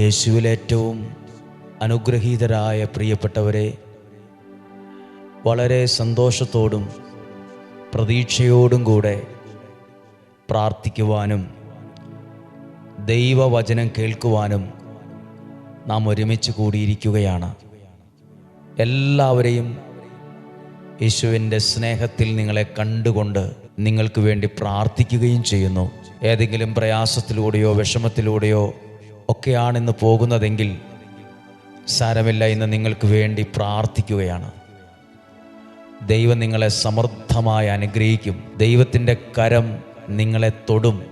യേശുവിലേറ്റവും അനുഗ്രഹീതരായ പ്രിയപ്പെട്ടവരെ വളരെ സന്തോഷത്തോടും പ്രതീക്ഷയോടും കൂടെ പ്രാർത്ഥിക്കുവാനും ദൈവവചനം കേൾക്കുവാനും നാം ഒരുമിച്ച് കൂടിയിരിക്കുകയാണ്. എല്ലാവരെയും യേശുവിന്റെ സ്നേഹത്തിൽ നിങ്ങളെ കണ്ടുകൊണ്ട് നിങ്ങൾക്ക് വേണ്ടി പ്രാർത്ഥിക്കുകയും ചെയ്യുന്നു. ഏതെങ്കിലും പ്രയാസത്തിലൂടെയോ വിഷമത്തിലൂടെയോ ഒക്കെയാണ് ഇന്ന് പോകുന്നതെങ്കിൽ സാരമില്ല ഇന്ന് നിങ്ങൾക്ക് വേണ്ടി പ്രാർത്ഥിക്കുകയാണ്. ദൈവം നിങ്ങളെ സമൃദ്ധമായി അനുഗ്രഹിക്കും. ദൈവത്തിന്റെ കരം നിങ്ങളെ തൊടും.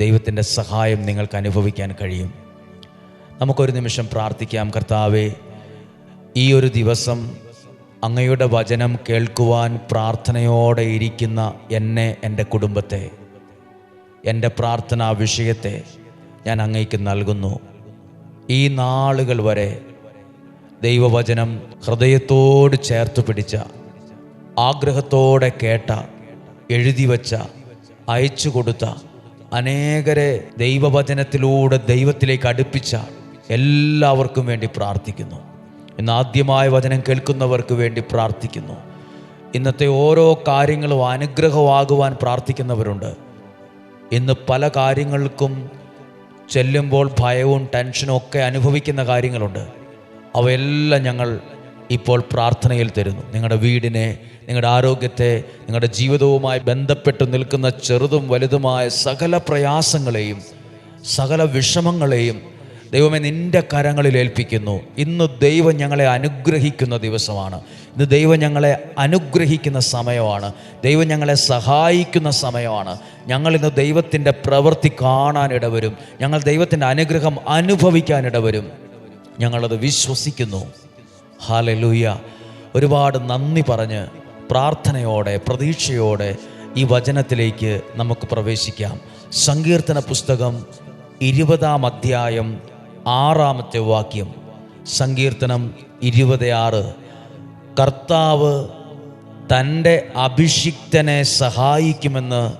ദൈവത്തിന്റെ സഹായം നിങ്ങൾക്ക് അനുഭവിക്കാൻ കഴിയും. നമുക്കൊരു നിമിഷം പ്രാർത്ഥിക്കാം. കർത്താവേ ഈ ഒരു ദിവസം അങ്ങയുടെ വചനം കേൾക്കുവാൻ പ്രാർത്ഥനയോടെ ഇരിക്കുന്ന എന്നെ എന്റെ കുടുംബത്തെ എന്റെ പ്രാർത്ഥനാ വിഷയത്തെ ഞാൻ അങ്ങേക്ക് നൽകുന്നു. ഈ നാളുകൾ വരെ ദൈവവചനം ഹൃദയത്തോട് ചേർത്ത് പിടിച്ച ആഗ്രഹത്തോടെ കേട്ട എഴുതി വച്ച അയച്ചു കൊടുത്ത അനേകരെ ദൈവവചനത്തിലൂടെ ദൈവത്തിലേക്ക് അടുപ്പിച്ച എല്ലാവർക്കും വേണ്ടി പ്രാർത്ഥിക്കുന്നു. ഇന്ന് ആദ്യമായ വചനം കേൾക്കുന്നവർക്ക് വേണ്ടി പ്രാർത്ഥിക്കുന്നു. ഇന്നത്തെ ഓരോ കാര്യങ്ങളും അനുഗ്രഹമാകുവാൻ പ്രാർത്ഥിക്കുന്നവരുണ്ട്. ഇന്ന് പല കാര്യങ്ങൾക്കും ചെല്ലുമ്പോൾ ഭയവും ടെൻഷനും ഒക്കെ അനുഭവിക്കുന്ന കാര്യങ്ങളുണ്ട്. അവയെല്ലാം ഞങ്ങൾ ഇപ്പോൾ പ്രാർത്ഥനയിൽ തരുന്നു. നിങ്ങളുടെ വീടിനെ നിങ്ങളുടെ ആരോഗ്യത്തെ നിങ്ങളുടെ ജീവിതവുമായി ബന്ധപ്പെട്ട് നിൽക്കുന്ന ചെറുതും വലുതുമായ സകല പ്രയാസങ്ങളെയും സകല വിഷമങ്ങളെയും ദൈവമേ നിന്റെ കരങ്ങളിൽ ഏൽപ്പിക്കുന്നു. ഇന്ന് ദൈവം ഞങ്ങളെ അനുഗ്രഹിക്കുന്ന ദിവസമാണ്. ഇന്ന് ദൈവം ഞങ്ങളെ അനുഗ്രഹിക്കുന്ന സമയമാണ്. ദൈവം ഞങ്ങളെ സഹായിക്കുന്ന സമയമാണ്. ഞങ്ങൾ ഇന്ന് ദൈവത്തിന്റെ പ്രവൃത്തി കാണാൻ ഇടവരും. ഞങ്ങൾ ദൈവത്തിന്റെ അനുഗ്രഹം അനുഭവിക്കാൻ ഇടവരും. ഞങ്ങളത് വിശ്വസിക്കുന്നു. ഹാലലൂയ ഒരുപാട് നന്ദി പറഞ്ഞ് പ്രാർത്ഥനയോടെ പ്രതീക്ഷയോടെ ഈ വചനത്തിലേക്ക് നമുക്ക് പ്രവേശിക്കാം. സങ്കീർത്തന പുസ്തകം ഇരുപതാം അധ്യായം ആറാമത്തെ വാക്യം. സങ്കീർത്തനം ഇരുപത് ആറ്. കർത്താവ് തന്റെ അഭിഷിക്തനെ സഹായിക്കുമെന്ന്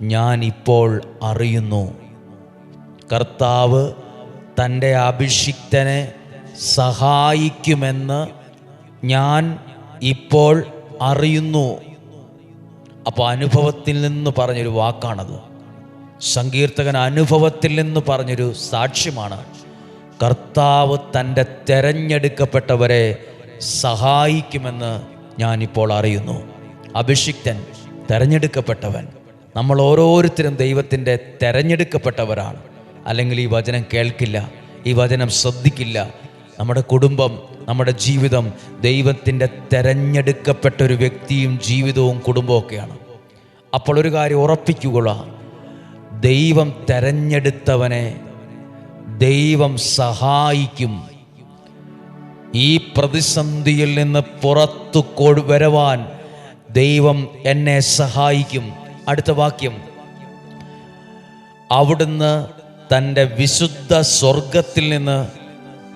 ഞാൻ ഇപ്പോൾ അറിയുന്നു. കർത്താവ് തന്റെ അഭിഷിക്തനെ സഹായിക്കുമെന്ന് ഞാൻ ഇപ്പോൾ അറിയുന്നു. അപ്പോൾ അനുഭവത്തിൽ നിന്ന് പറഞ്ഞൊരു വാക്കാണത്. സങ്കീർത്തകൻ അനുഭവത്തിൽ നിന്ന് പറഞ്ഞൊരു സാക്ഷ്യമാണ്. കർത്താവ് തന്റെ തെരഞ്ഞെടുക്കപ്പെട്ടവരെ സഹായിക്കുമെന്ന് ഞാനിപ്പോൾ അറിയുന്നു. അഭിഷിക്തൻ തെരഞ്ഞെടുക്കപ്പെട്ടവൻ. നമ്മൾ ഓരോരുത്തരും ദൈവത്തിന്റെ തെരഞ്ഞെടുക്കപ്പെട്ടവരാണ്. അല്ലെങ്കിൽ ഈ വചനം കേൾക്കില്ല ഈ വചനം ശ്രദ്ധിക്കില്ല. നമ്മുടെ കുടുംബം നമ്മുടെ ജീവിതം ദൈവത്തിന്റെ തെരഞ്ഞെടുക്കപ്പെട്ട ഒരു വ്യക്തിയും ജീവിതവും കുടുംബവും ഒക്കെയാണ് അപ്പോൾ ഒരു കാര്യം ഉറപ്പിക്കുക ദൈവം തെരഞ്ഞെടുത്തവനെ ദൈവം സഹായിക്കും. ഈ പ്രതിസന്ധിയിൽ നിന്ന് പുറത്തു വരുവാൻ ദൈവം എന്നെ സഹായിക്കും. അടുത്ത വാക്യം. അവിടുന്ന് തന്റെ വിശുദ്ധ സ്വർഗത്തിൽ നിന്ന്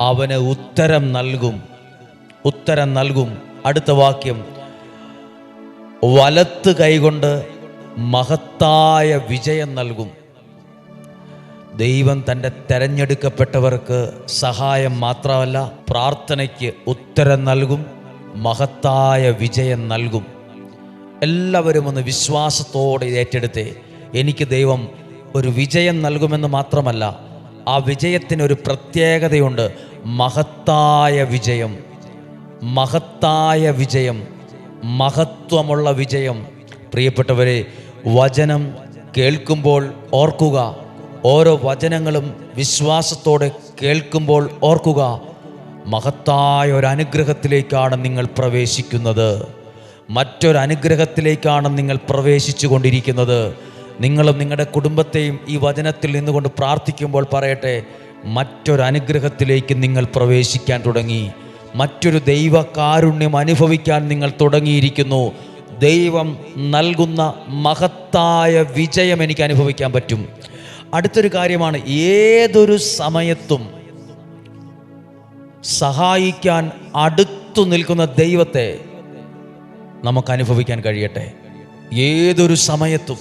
അവന് ഉത്തരം നൽകും. ഉത്തരം നൽകും. അടുത്ത വാക്യം. വലത്ത് കൈകൊണ്ട് മഹത്തായ വിജയം നൽകും. ദൈവം തന്റെ തെരഞ്ഞെടുക്കപ്പെട്ടവർക്ക് സഹായം മാത്രമല്ല പ്രാർത്ഥനയ്ക്ക് ഉത്തരം നൽകും മഹത്തായ വിജയം നൽകും. എല്ലാവരും ഒന്ന് വിശ്വാസത്തോടെ ഏറ്റെടുത്തേ. എനിക്ക് ദൈവം ഒരു വിജയം നൽകുമെന്ന് മാത്രമല്ല ആ വിജയത്തിനൊരു പ്രത്യേകതയുണ്ട്. മഹത്തായ വിജയം മഹത്തായ വിജയം മഹത്വമുള്ള വിജയം. പ്രിയപ്പെട്ടവരെ വചനം കേൾക്കുമ്പോൾ ഓർക്കുക ഓരോ വചനങ്ങളും വിശ്വാസത്തോടെ കേൾക്കുമ്പോൾ ഓർക്കുക മഹത്തായ ഒരു അനുഗ്രഹത്തിലേക്കാണ് നിങ്ങൾ പ്രവേശിക്കുന്നത്. മറ്റൊരു അനുഗ്രഹത്തിലേക്കാണ് നിങ്ങൾ പ്രവേശിച്ചു കൊണ്ടിരിക്കുന്നത് നിങ്ങളും നിങ്ങളുടെ കുടുംബത്തെയും ഈ വചനത്തിൽ നിന്നുകൊണ്ട് പ്രാർത്ഥിക്കുമ്പോൾ പറയട്ടെ മറ്റൊരു അനുഗ്രഹത്തിലേക്ക് നിങ്ങൾ പ്രവേശിക്കാൻ തുടങ്ങി. മറ്റൊരു ദൈവ കാരുണ്യം അനുഭവിക്കാൻ നിങ്ങൾ തുടങ്ങിയിരിക്കുന്നു. ദൈവം നൽകുന്ന മഹത്തായ വിജയം എനിക്ക് അനുഭവിക്കാൻ പറ്റും. അടുത്തൊരു കാര്യമാണ്. ഏതൊരു സമയത്തും സഹായിക്കാൻ അടുത്തു നിൽക്കുന്ന ദൈവത്തെ നമുക്ക് അനുഭവിക്കാൻ കഴിയട്ടെ. ഏതൊരു സമയത്തും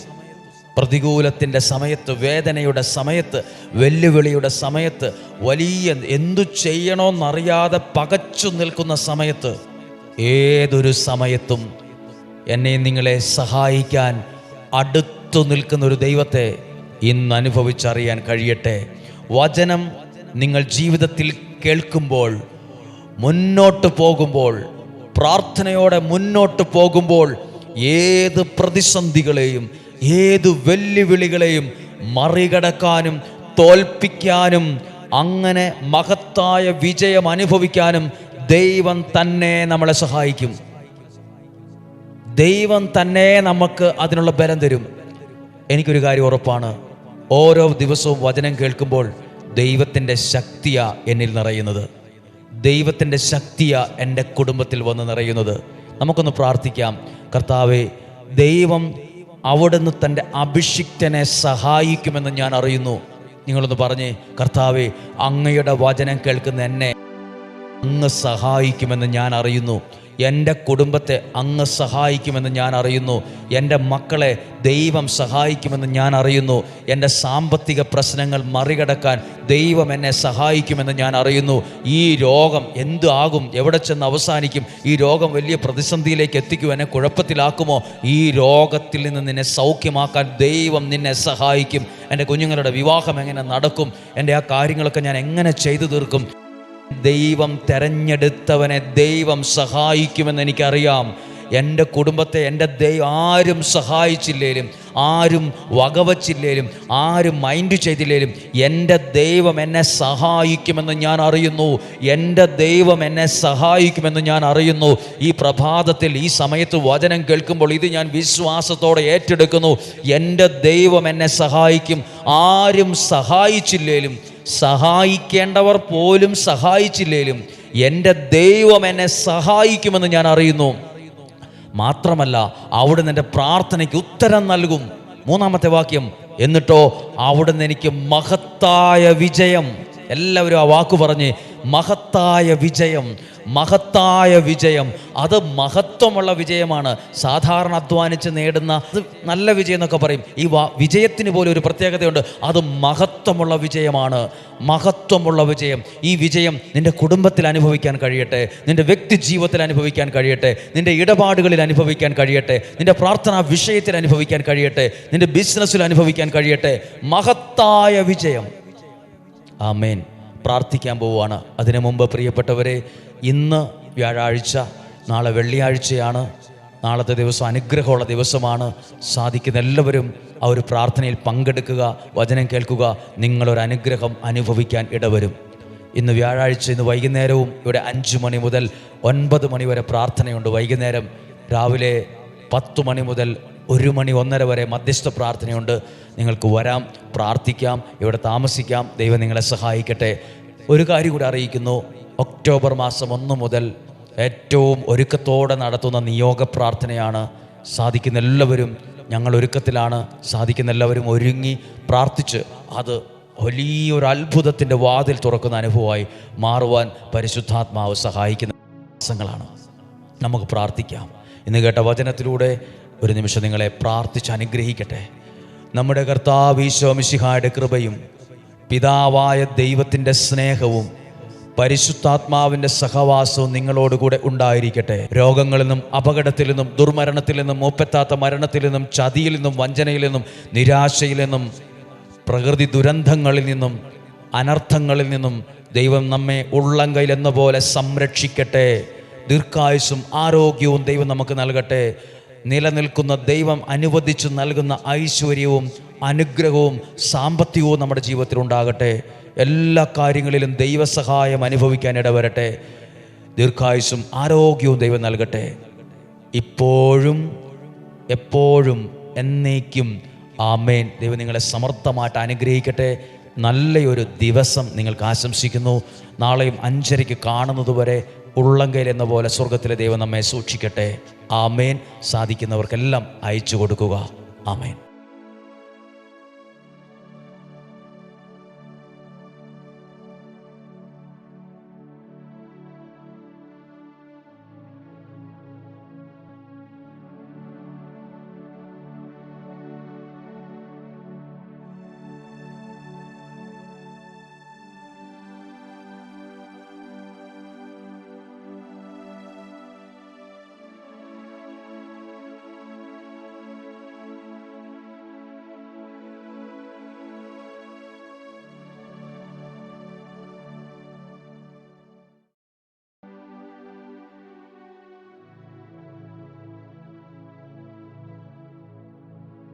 പ്രതികൂലത്തിന്റെ സമയത്ത് വേദനയുടെ സമയത്ത് വെല്ലുവിളിയുടെ സമയത്ത് വലിയ എന്തു ചെയ്യണമെന്നറിയാതെ പകച്ചു നിൽക്കുന്ന സമയത്ത് ഏതൊരു സമയത്തും എന്നെ നിങ്ങളെ സഹായിക്കാൻ അടുത്തു നിൽക്കുന്ന ഒരു ദൈവത്തെ ഇന്ന് അനുഭവിച്ചറിയാൻ കഴിയട്ടെ. വചനം നിങ്ങൾ ജീവിതത്തിൽ കേൾക്കുമ്പോൾ മുന്നോട്ട് പോകുമ്പോൾ പ്രാർത്ഥനയോടെ മുന്നോട്ട് പോകുമ്പോൾ ഏത് പ്രതിസന്ധികളെയും ഏത് വെല്ലുവിളികളെയും മറികടക്കാനും തോൽപ്പിക്കാനും അങ്ങനെ മഹത്തായ വിജയം അനുഭവിക്കാനും ദൈവം തന്നെ നമ്മളെ സഹായിക്കും. ദൈവം തന്നെ നമുക്ക് അതിനുള്ള ബലം തരും. എനിക്കൊരു കാര്യം ഉറപ്പാണ്. ഓരോ ദിവസവും വചനം കേൾക്കുമ്പോൾ ദൈവത്തിന്റെ ശക്തിയാ എന്നിൽ നിറയുന്നത്. ദൈവത്തിന്റെ ശക്തിയാ എന്റെ കുടുംബത്തിൽ വന്ന് നിറയുന്നത്. നമുക്കൊന്ന് പ്രാർത്ഥിക്കാം. കർത്താവെ ദൈവം അവിടുന്ന് തന്റെ അഭിഷിക്തനെ സഹായിക്കുമെന്ന് ഞാൻ അറിയുന്നു. നിങ്ങളൊന്ന് പറഞ്ഞേ കർത്താവെ അങ്ങയുടെ വചനം കേൾക്കുന്ന എന്നെ അങ്ങ് സഹായിക്കുമെന്ന് ഞാൻ അറിയുന്നു. എന്റെ കുടുംബത്തെ അങ്ങ് സഹായിക്കുമെന്ന് ഞാൻ അറിയുന്നു. എന്റെ മക്കളെ ദൈവം സഹായിക്കുമെന്ന് ഞാൻ അറിയുന്നു. എന്റെ സാമ്പത്തിക പ്രശ്നങ്ങൾ മറികടക്കാൻ ദൈവം എന്നെ സഹായിക്കുമെന്ന് ഞാൻ അറിയുന്നു. ഈ രോഗം എന്ത് ആകും? എവിടെ ചെന്ന് അവസാനിക്കും? ഈ രോഗം വലിയ പ്രതിസന്ധിയിലേക്ക് എത്തിക്കും എന്നെ കുഴപ്പത്തിലാക്കുമോ? ഈ രോഗത്തിൽ നിന്ന് നിന്നെ സൗഖ്യമാക്കാൻ ദൈവം നിന്നെ സഹായിക്കും. എന്റെ കുഞ്ഞുങ്ങളുടെ വിവാഹം എങ്ങനെ നടക്കും? എന്റെ ആ കാര്യങ്ങളൊക്കെ ഞാൻ എങ്ങനെ ചെയ്തു തീർക്കും? ദൈവം തെരഞ്ഞെടുത്തവനെ ദൈവം സഹായിക്കുമെന്ന് എനിക്കറിയാം. എന്റെ കുടുംബത്തെ എന്റെ ദൈവം ആരും സഹായിച്ചില്ലേലും ആരും വകവച്ചില്ലേലും ആരും മൈൻഡ് ചെയ്തില്ലേലും എന്റെ ദൈവം എന്നെ സഹായിക്കുമെന്ന് ഞാൻ അറിയുന്നു. എന്റെ ദൈവം എന്നെ സഹായിക്കുമെന്ന് ഞാൻ അറിയുന്നു. ഈ പ്രഭാതത്തിൽ ഈ സമയത്ത് വചനം കേൾക്കുമ്പോൾ ഇത് ഞാൻ വിശ്വാസത്തോടെ ഏറ്റെടുക്കുന്നു. എന്റെ ദൈവം എന്നെ സഹായിക്കും. ആരും സഹായിച്ചില്ലേലും സഹായിക്കേണ്ടവർ പോലും സഹായിച്ചില്ലേലും എന്റെ ദൈവം എന്നെ സഹായിക്കുമെന്ന് ഞാൻ അറിയുന്നു. മാത്രമല്ല അവിടുന്ന് എന്റെ പ്രാർത്ഥനയ്ക്ക് ഉത്തരം നൽകും. മൂന്നാമത്തെ വാക്യം എന്നിട്ടോ അവിടുന്ന് എനിക്ക് മഹത്തായ വിജയം. എല്ലാവരും ആ വാക്ക് പറഞ്ഞ് മഹത്തായ വിജയം. മഹത്തായ വിജയം. അത് മഹത്വമുള്ള വിജയമാണ്. സാധാരണ അധ്വാനിച്ച് നേടുന്ന നല്ല വിജയം എന്നൊക്കെ പറയും. ഈ വിജയത്തിന് പോലും ഒരു പ്രത്യേകതയുണ്ട്. അത് മഹത്വമുള്ള വിജയമാണ്. മഹത്വമുള്ള വിജയം. ഈ വിജയം നിന്റെ കുടുംബത്തിൽ അനുഭവിക്കാൻ കഴിയട്ടെ. നിന്റെ വ്യക്തി ജീവിതത്തിൽ അനുഭവിക്കാൻ കഴിയട്ടെ. നിന്റെ ഇടപാടുകളിൽ അനുഭവിക്കാൻ കഴിയട്ടെ. നിന്റെ പ്രാർത്ഥനാ വിഷയത്തിൽ അനുഭവിക്കാൻ കഴിയട്ടെ. നിന്റെ ബിസിനസ്സിൽ അനുഭവിക്കാൻ കഴിയട്ടെ. മഹത്തായ വിജയം. ആമേൻ. പ്രാർത്ഥിക്കാൻ പോവുകയാണ്. അതിനു മുമ്പ് പ്രിയപ്പെട്ടവരെ ഇന്ന് വ്യാഴാഴ്ച നാളെ വെള്ളിയാഴ്ചയാണ്. നാളത്തെ ദിവസം അനുഗ്രഹമുള്ള ദിവസമാണ്. സാധിക്കുന്ന എല്ലാവരും ആ ഒരു പ്രാർത്ഥനയിൽ പങ്കെടുക്കുക വചനം കേൾക്കുക നിങ്ങളൊരു അനുഗ്രഹം അനുഭവിക്കാൻ ഇടവരും. ഇന്ന് വ്യാഴാഴ്ച ഇന്ന് വൈകുന്നേരവും ഇവിടെ അഞ്ച് മണി മുതൽ ഒൻപത് മണി വരെ പ്രാർത്ഥനയുണ്ട്. വൈകുന്നേരം രാവിലെ പത്ത് മണി മുതൽ ഒരു മണി ഒന്നര വരെ മധ്യസ്ഥ പ്രാർത്ഥനയുണ്ട്. നിങ്ങൾക്ക് വരാം. പ്രാർത്ഥിക്കാം ഇവിടെ താമസിക്കാം. ദൈവം നിങ്ങളെ സഹായിക്കട്ടെ. ഒരു കാര്യം കൂടി അറിയിക്കുന്നു. ഒക്ടോബർ മാസം ഒന്ന് മുതൽ ഏറ്റവും ഒരുക്കത്തോടെ നടത്തുന്ന നിയോഗ പ്രാർത്ഥനയാണ്. സാധിക്കുന്ന എല്ലാവരും ഞങ്ങൾ ഒരുക്കത്തിലാണ്. സാധിക്കുന്ന എല്ലാവരും ഒരുങ്ങി പ്രാർത്ഥിച്ച് അത് വലിയൊരു അത്ഭുതത്തിന്റെ വാതിൽ തുറക്കുന്ന അനുഭവമായി മാറുവാൻ പരിശുദ്ധാത്മാവ് സഹായിക്കുന്ന മാസങ്ങളാണ് നമുക്ക് പ്രാർത്ഥിക്കാം. ഇന്ന് കേട്ട വചനത്തിലൂടെ ഒരു നിമിഷം നിങ്ങളെ പ്രാർത്ഥിച്ച് അനുഗ്രഹിക്കട്ടെ. നമ്മുടെ കർത്താവ് ഈശോ മിശിഹായുടെ കൃപയും പിതാവായ ദൈവത്തിന്റെ സ്നേഹവും പരിശുദ്ധാത്മാവിന്റെ സഹവാസവും നിങ്ങളോടുകൂടെ ഉണ്ടായിരിക്കട്ടെ. രോഗങ്ങളിൽ നിന്നും അപകടത്തിൽ നിന്നും ദുർമരണത്തിൽ നിന്നും മൂപ്പത്താത്ത മരണത്തിൽ നിന്നും ചതിയിൽ നിന്നും വഞ്ചനയിൽ നിന്നും നിരാശയിൽ നിന്നും പ്രകൃതി ദുരന്തങ്ങളിൽ നിന്നും അനർത്ഥങ്ങളിൽ നിന്നും ദൈവം നമ്മെ ഉള്ളം കയ്യിലെന്ന പോലെ സംരക്ഷിക്കട്ടെ. ദീർഘായുസും ആരോഗ്യവും ദൈവം നമുക്ക് നൽകട്ടെ. നിലനിൽക്കുന്ന ദൈവം അനുവദിച്ചു നൽകുന്ന ഐശ്വര്യവും അനുഗ്രഹവും സാമ്പത്തികവും നമ്മുടെ ജീവിതത്തിൽ ഉണ്ടാകട്ടെ. എല്ലാ കാര്യങ്ങളിലും ദൈവസഹായം അനുഭവിക്കാൻ ഇടവരട്ടെ. ദീർഘായുസും ആരോഗ്യവും ദൈവം നൽകട്ടെ. ഇപ്പോഴും എപ്പോഴും എന്നേക്കും ആമേൻ. ദൈവം നിങ്ങളെ സമർത്ഥമായിട്ട് അനുഗ്രഹിക്കട്ടെ. നല്ലയൊരു ദിവസം നിങ്ങൾക്ക് ആശംസിക്കുന്നു. നാളെയും അഞ്ചരയ്ക്ക് കാണുന്നതുവരെ ഉള്ളങ്കയിൽ എന്ന പോലെ സ്വർഗത്തിലെ ദൈവം നമ്മെ സൂക്ഷിക്കട്ടെ. ആമേൻ. സാധിക്കുന്നവർക്കെല്ലാം അയച്ചു കൊടുക്കുക. ആമേൻ.